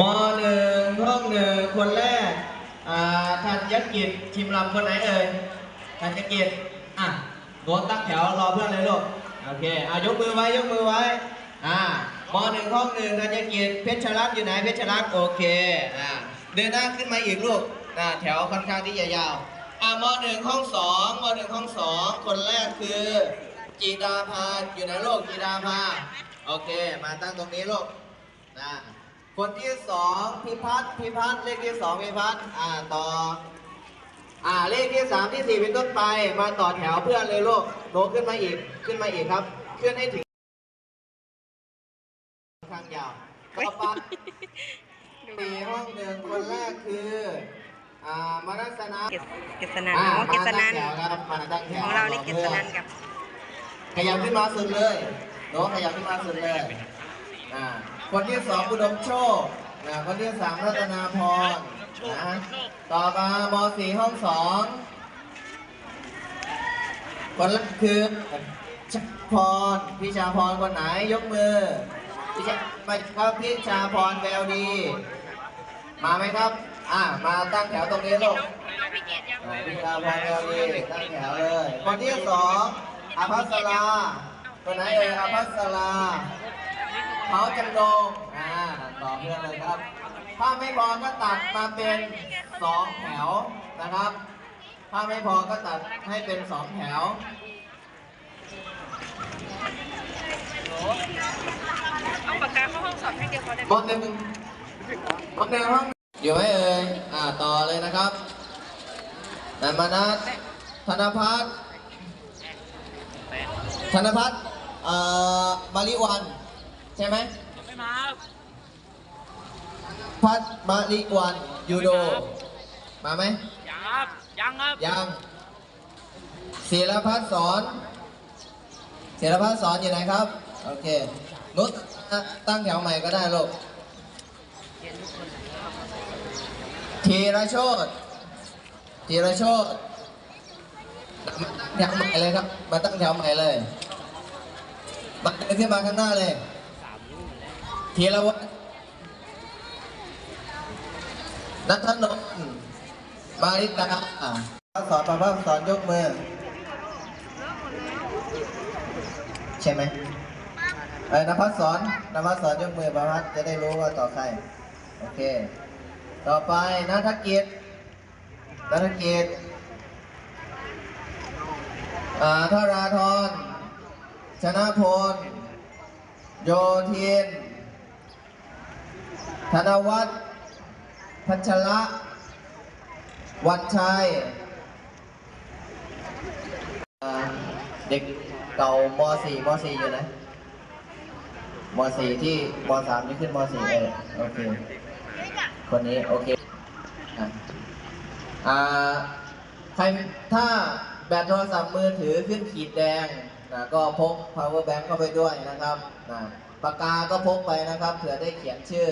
มหนึ่งห้องหนึ่งคนแรกอ่าธัญกิจชิมลำคนไหนเอ่ยธัญกิจอะโน้ตตั้งแถวรอเพื่อนเลยลูกโอเคอะยกมือไว้ยกมือไว้อ่ามหนึ่งห้องหนึ่งธัญกิจเพชรรัตน์อยู่ไหนเพชรรัตน์โอเคอ่าเดินหน้าขึ้นมาอีกลูกอ่าแถวค่อนข้างที่จะยาวอ่ามหนึ่งห้องสองมหนึ่งห้องสองคนแรกคือจีดาภาอยู่ไหนลูกจีดาภาโอเค มาตั้งตรงนี้ลูกนะ คนที่สองพิพัฒน์พิพัฒน์เลขที่สองพิพัฒน์อ่าต่อ อ่าเลขที่สามที่สี่เป็นต้นไป มาต่อแถวเพื่อนเลยลูกโน้ขึ้นมาอีกขึ้นมาอีกครับขึ้นให้ถึงข้างยาวต่อไปสี่ห้องหนึ่งคนแรกคืออ่ามนัสนะเกษเกษนันอ่าอ๋อเกษนันมาตั้งแถวครับมาตั้งแถวของเรานี่เกษนันกับขยับขึ้นมาสุดเลยโน้ขยับขึ้นมาสุดเลยอ่า คนที่สองอุดมโชคนะคนที่สามรัตนาพรนะต่อมามสี่ห้องสองคนแรกคือชาพรพี่ชาพรคนไหนยกมือพี่ชาไปครับพี่ชาพรแววดี มาไหมครับ อ่ามาตั้งแถวตรงนี้ลูกพี่ชาพรแววดีตั้งแถวเลย คนที่สองอภัสราคนไหนเอ่ยอภัสรา เขาจำลองอ่าต่อเพื่อนเลยครับ ถ้าไม่พอก็ตัดมาเป็นสองแถวนะครับ ถ้าไม่พอก็ตัดให้เป็นสองแถวเอาปากกาเข้าห้องสอบให้เดียวพอได้มองหนึ่งมองหนึ่งห้องอยู่ไหมเอ่ยอ่าต่อเลยนะครับนันมานัทธนพัฒน์ธนพัฒน์เอ่อมาริวัน ใช่ไหมไม่มาพัฒน์มาริวันยูโด มาไหมยังครับ ยังครับ ยังศิลพัฒน์สอนศิลพัฒน์สอนอยู่ไหนครับ โอเค นุชตั้งแถวใหม่ก็ได้ลูกธีรโชตธีรโชตมาตั้งแถวใหม่เลยครับ มาตั้งแถวใหม่เลย มาเดินขึ้นมาข้างหน้าเลย ธีรวัฒน์นัทนนท์มาริตาสอนประภาสอนยกมือ ใช่ไหมเอ้นภัสสอนนภัสสอนยกมือประพัฒจะได้รู้ว่าต่อใคร โอเค ต่อไปนัฐกิจนัฐกิจอ่าราธรชนะพล โยทิน ธนวัฒน์พัชระ วันชัย เด็กเก่ามสี่มสี่อยู่นะมสี่ที่มสามที่ขึ้นมสี่เออโอเค คนนี้ โอเคอะอ่าใครถ้าแบตโทรศัพท์มือถือขึ้นขีดแดงนะก็พก power bank เข้าไปด้วยนะครับนะปากกาก็พกไปนะครับ เผื่อได้เขียนชื่อ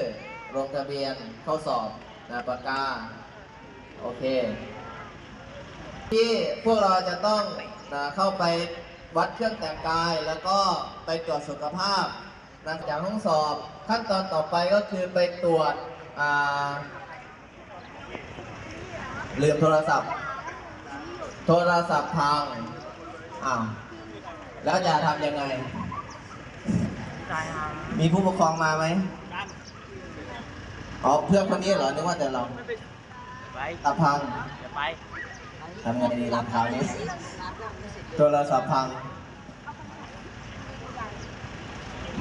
ลงทะเบียนเข้าสอบนะปากกา โอเค ที่พวกเราจะต้องนะเข้าไปวัดเครื่องแต่งกายแล้วก็ไปตรวจสุขภาพนะจากห้องสอบขั้นตอนต่อไปก็คือไปตรวจอ่าลืมโทรศัพท์ โทรศัพท์พังอ้าวแล้วจะทำยังไง มีผู้ปกครองมาไหม อ๋อเพื่อนคนนี้เหรอนึกว่าแต่เราไปตาพังเดี๋ยวไปทำไงดีรองเท้านี้โทรศัพท์พัง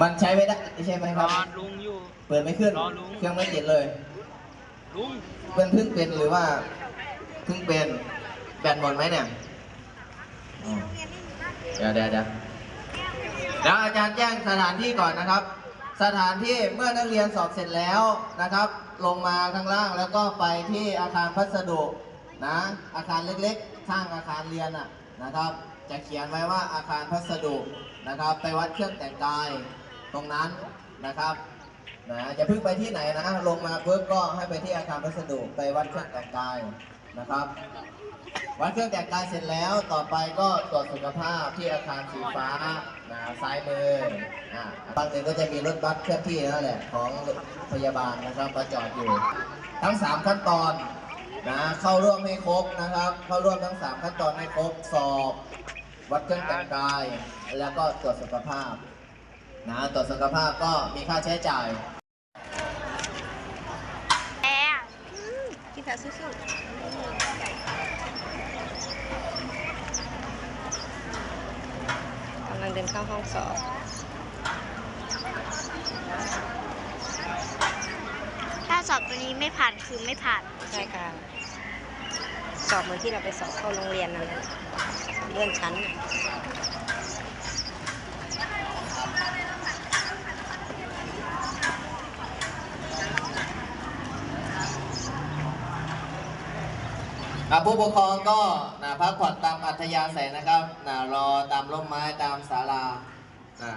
มันใช้ไม่ได้ใช่ไหมรครับอลุงอยู่ เปิดไม่ขึ้น รอลุง เครื่องไม่ติดเลย ลุงเพื่อนเพิ่งเป็นหรือว่าเพิ่งเป็นแบตหมดไหมเนี่ยอ๋อเดี๋ยวเดี๋ยวเดี๋ยวเดี๋ยวอาจารย์แจ้งสถานที่ก่อนนะครับ สถานที่เมื่อนักเรียนสอบเสร็จแล้วนะครับ ลงมาข้างล่างแล้วก็ไปที่อาคารพัสดุนะอาคารเล็กๆ ข้างอาคารเรียนอะนะครับ จะเขียนไว้ว่าอาคารพัสดุนะครับ ไปวัดเครื่องแต่งกายตรงนั้นนะครับนะจะพิ่งไปที่ไหนนะลงมาปุ๊บก็ให้ไปที่อาคารพัสดุไปวัดเครื่องแต่งกายนะครับ วัดเครื่องแต่งกายเสร็จแล้วต่อไปก็ตรวจสุขภาพที่อาคารสีฟ้านะซ้ายมืออ่างหนึ่งก็จะมีรถบัสเคลื่อนที่นั่นแหละของพยาบาลนะครับมาจอดอยู่ ทั้ง 3 ขั้นตอนนะเข้าร่วมให้ครบนะครับ เข้าร่วมทั้ง 3 ขั้นตอนให้ครบสอบ วัดเครื่องแต่งกาย แล้วก็ตรวจสุขภาพนะตรวจสุขภาพก็มีค่าใช้จ่ายแอร์พี่สาวสู้ๆกำลังเดิ นเข้าห้องสอบถ้าสอบตัวนี้ไม่ผ่านคือไม่ผ่านใช่ค่ะ สอบเหมือนที่เราไปสอบเข้าโรงเรียนนั่นแหละเลื่อนชั้น น่ะอะผู้ปกครองก็นะพักผ่อนตามอัธยาศัยนะครับนะรอตามร่มไม้ตามศาลานะ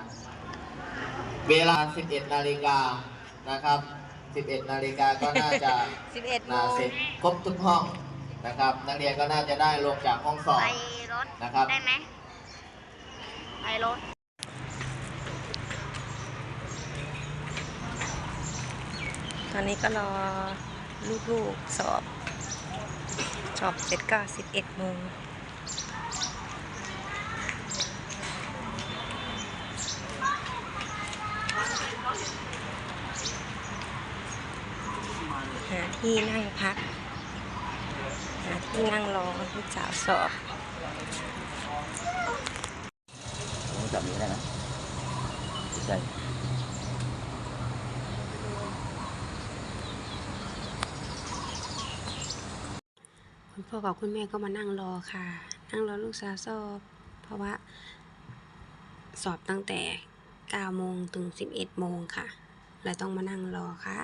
เวลา 11 นาฬิกานะครับ 11 นาฬิกาก็น่าจะ11โมนะงเสร็จครบทุกห้องนะครับ นักเรียนก็น่าจะได้ลงจากห้องสอบ ไปรถนะครับ ได้ไหมไปรถ ตอนนี้ก็รอลูกๆสอบ สอบเสร็จก็11โมงหาที่นั่งพัก หาที่นั่งรอลูกสาวสอบจับนี้ได้นะใช่ คุณพ่อกับคุณแม่ก็มานั่งรอค่ะ นั่งรอลูกสาวสอบ เพราะว่า สอบตั้งแต่9โมงถึง 11โมงค่ะเลยต้องมานั่งรอค่ะ